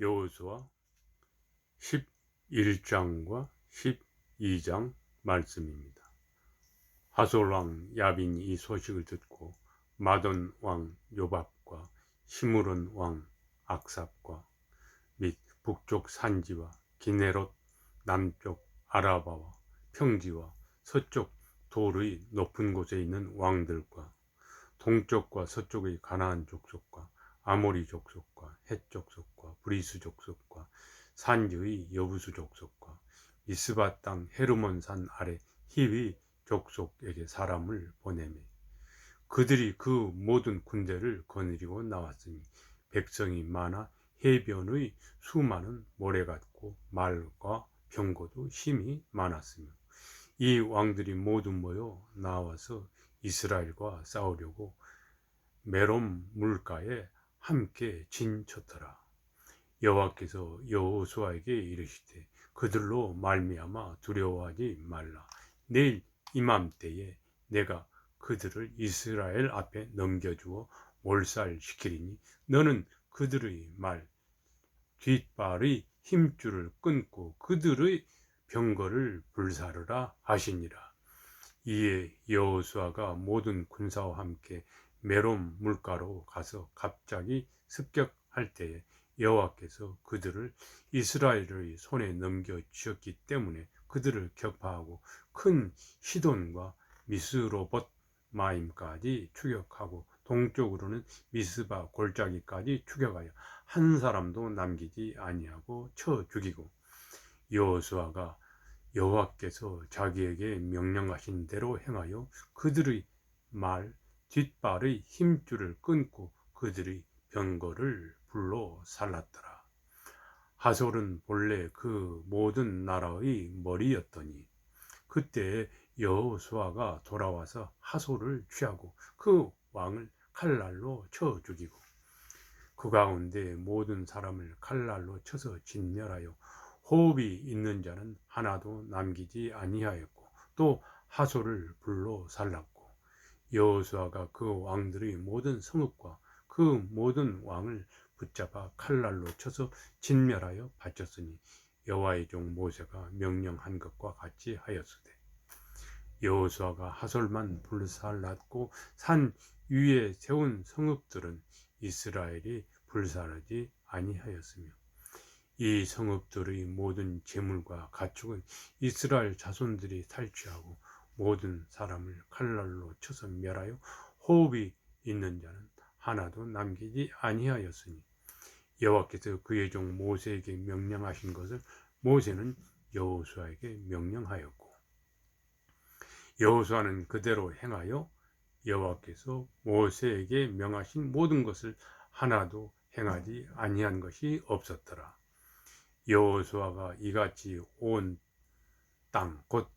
여호수아 11장과 12장 말씀입니다. 하솔 왕 야빈이 이 소식을 듣고 마돈 왕 요밥과 시므론 왕 악삽과 및 북쪽 산지와 기네롯 남쪽 아라바와 평지와 서쪽 돌의 높은 곳에 있는 왕들과 동쪽과 서쪽의 가나안 족속과 아모리 족 속과 헷 족 속과 브리스 족 속과 산지의 여부수 족 속과 이스바 땅 헤르몬 산 아래 히위 족속에게 사람을 보내매 그들이 그 모든 군대를 거느리고 나왔으니 백성이 많아 해변의 수많은 모래 같고 말과 병거도 힘이 많았으며 이 왕들이 모두 모여 나와서 이스라엘과 싸우려고 메롬 물가에 함께 진쳤더라. 여호와께서 여호수아에게 이르시되 그들로 말미암아 두려워하지 말라. 내일 이맘때에 내가 그들을 이스라엘 앞에 넘겨주어 몰살시키리니 너는 그들의 말 뒷발의 힘줄을 끊고 그들의 병거를 불사르라 하시니라. 이에 여호수아가 모든 군사와 함께 메롬 물가로 가서 갑자기 습격할 때에 여호와께서 그들을 이스라엘의 손에 넘겨 주셨기 때문에 그들을 격파하고 큰 시돈과 미스로봇 마임까지 추격하고 동쪽으로는 미스바 골짜기까지 추격하여 한 사람도 남기지 아니하고 쳐 죽이고 여호수아가 여호와께서 자기에게 명령하신 대로 행하여 그들의 말 뒷발의 힘줄을 끊고 그들의 병거를 불로 살랐더라. 하솔은 본래 그 모든 나라의 머리였더니 그때 여호수아가 돌아와서 하솔을 취하고 그 왕을 칼날로 쳐 죽이고 그 가운데 모든 사람을 칼날로 쳐서 진멸하여 호흡이 있는 자는 하나도 남기지 아니하였고 또 하솔을 불로 살랐고 여호수아가 그 왕들의 모든 성읍과 그 모든 왕을 붙잡아 칼날로 쳐서 진멸하여 바쳤으니 여호와의 종 모세가 명령한 것과 같이 하였으되 여호수아가 하솔만 불살랐고 산 위에 세운 성읍들은 이스라엘이 불사르지 아니하였으며 이 성읍들의 모든 재물과 가축은 이스라엘 자손들이 탈취하고 모든 사람을 칼날로 쳐서 멸하여 호흡이 있는 자는 하나도 남기지 아니하였으니 여호와께서 그의 종 모세에게 명령하신 것을 모세는 여호수아에게 명령하였고 여호수아는 그대로 행하여 여호와께서 모세에게 명하신 모든 것을 하나도 행하지 아니한 것이 없었더라. 여호수아가 이같이 온 땅 곧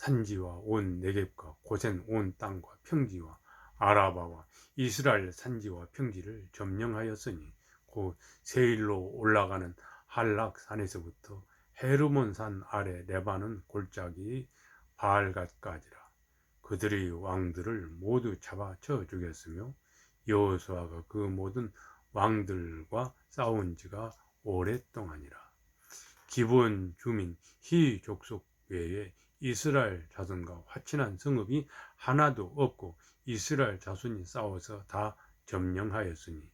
산지와 온 네겝과 고센 온 땅과 평지와 아라바와 이스라엘 산지와 평지를 점령하였으니 곧 세일로 올라가는 한락산에서부터 헤르몬산 아래 레바논 골짜기 바알갓까지라. 그들의 왕들을 모두 잡아 쳐 죽였으며 여호수아가 그 모든 왕들과 싸운 지가 오랫동안이라. 기본 주민 히 족속 외에 이스라엘 자손과 화친한 성읍이 하나도 없고 이스라엘 자손이 싸워서 다 점령하였으니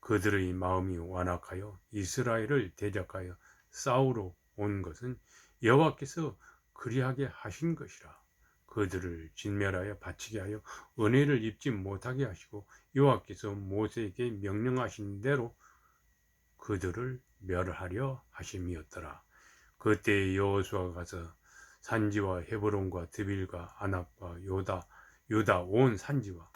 그들의 마음이 완악하여 이스라엘을 대적하여 싸우러 온 것은 여호와께서 그리하게 하신 것이라 그들을 진멸하여 바치게 하여 은혜를 입지 못하게 하시고 여호와께서 모세에게 명령하신 대로 그들을 멸하려 하심이었더라. 그때 여호수아가 가서 산지와 헤브론과 드빌과 아낙과 요다 유다 온 산지와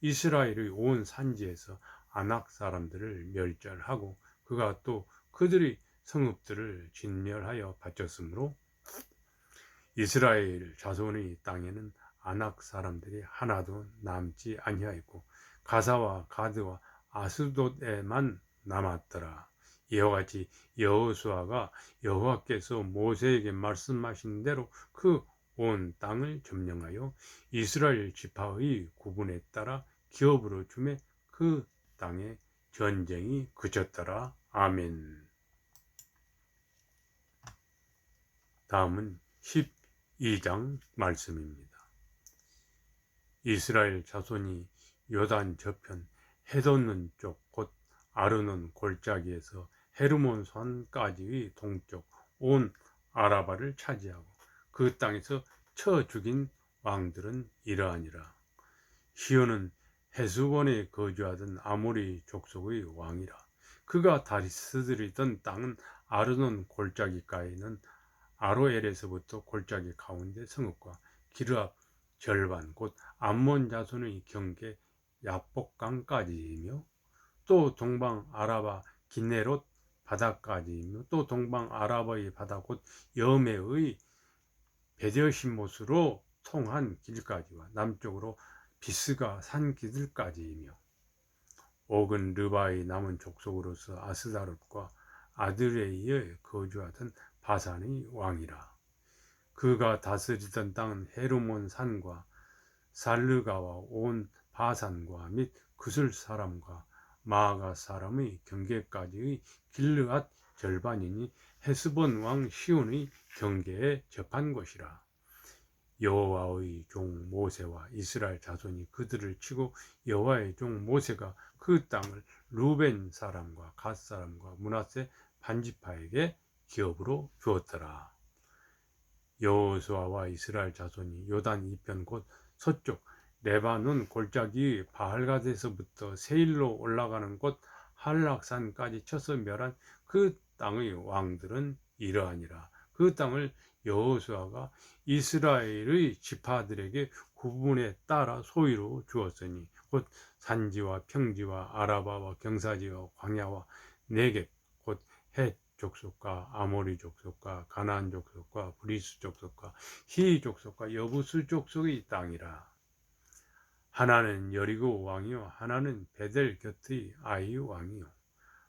이스라엘의 온 산지에서 아낙 사람들을 멸절하고 그가 또 그들의 성읍들을 진멸하여 바쳤으므로 이스라엘 자손의 땅에는 아낙 사람들이 하나도 남지 아니하였고 가사와 가드와 아스돗에만 남았더라. 이와 같이 여호수아가 여호와께서 모세에게 말씀하신 대로 그 온 땅을 점령하여 이스라엘 지파의 구분에 따라 기업으로 주매 그 땅에 전쟁이 그쳤더라. 아멘. 다음은 12장 말씀입니다. 이스라엘 자손이 요단 저편 해돋는 쪽 아르논 골짜기에서 헤르몬 산까지의 동쪽 온 아라바를 차지하고 그 땅에서 쳐 죽인 왕들은 이러하니라. 시온은 헤스본에 거주하던 아모리 족속의 왕이라. 그가 다리스들이던 땅은 아르논 골짜기가에는 아로엘에서부터 골짜기 가운데 성읍과 기르압 절반 곧 암몬 자손의 경계 야복강까지이며 또 동방 아라바 기네롯 바다까지이며 또 동방 아라바의 바다 곧 여매의 베데신못으로 통한 길까지와 남쪽으로 비스가 산 길들까지이며 옥은 르바의 남은 족속으로서 아스다롯과 아드레이에 거주하던 바산의 왕이라. 그가 다스리던 땅은 헤르몬 산과 살르가와 온 바산과 및 그술 사람과 마아가 사람의 경계까지의 길르앗 절반이니 헤스본 왕 시온의 경계에 접한 곳이라. 여호와의 종 모세와 이스라엘 자손이 그들을 치고 여호와의 종 모세가 그 땅을 루벤 사람과 갓 사람과 문하세 반지파에게 기업으로 주었더라. 여호수아와 이스라엘 자손이 요단 이편 곧 서쪽 레바논 골짜기 바알갓에서부터 세일로 올라가는 곳 한락산까지 쳐서 멸한 그 땅의 왕들은 이러하니라. 그 땅을 여호수아가 이스라엘의 지파들에게 구분에 따라 소유로 주었으니 곧 산지와 평지와 아라바와 경사지와 광야와 네겝 곧헷 족속과 아모리 족속과 가나안 족속과 브리스 족속과 히 족속과 여부스 족속의 땅이라. 하나는 여리고 왕이요 하나는 베델 곁의 아이 왕이요.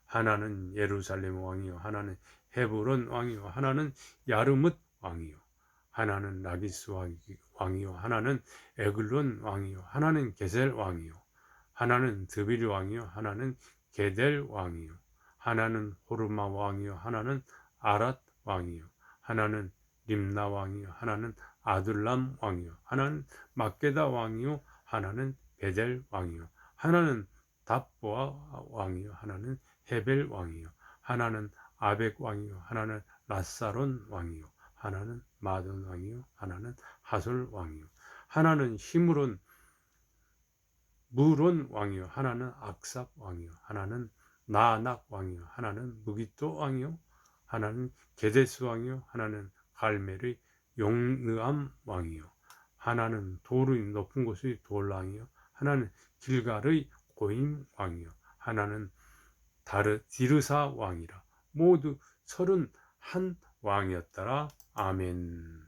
하나는 예루살렘 왕이요 하나는 헤브론 왕이요 하나는 야르뭇 왕이요. 하나는 라기스 왕이요 하나는 에글론 왕이요 하나는 게셀 왕이요. 하나는 드빌 왕이요 하나는 게델 왕이요. 하나는 호르마 왕이요 하나는 아랏 왕이요. 하나는 림나 왕이요 하나는 아둘람 왕이요. 하나는 막게다 왕이요 하나는 베델 왕이요 하나는 답보아 왕이요 하나는 헤벨 왕이요 하나는 아벡 왕이요 하나는 라사론 왕이요 하나는 마돈 왕이요 하나는 하솔 왕이요 하나는 시므론 무론 왕이요 하나는 악삽 왕이요 하나는 나낙 왕이요 하나는 무기또 왕이요 하나는 게데스 왕이요 하나는 갈멜의 용느암 왕이요 하나는 돌의 높은 곳의 돌왕이요. 하나는 길갈의 고임 왕이요. 하나는 다르 디르사 왕이라. 모두 서른 한 왕이었더라. 아멘.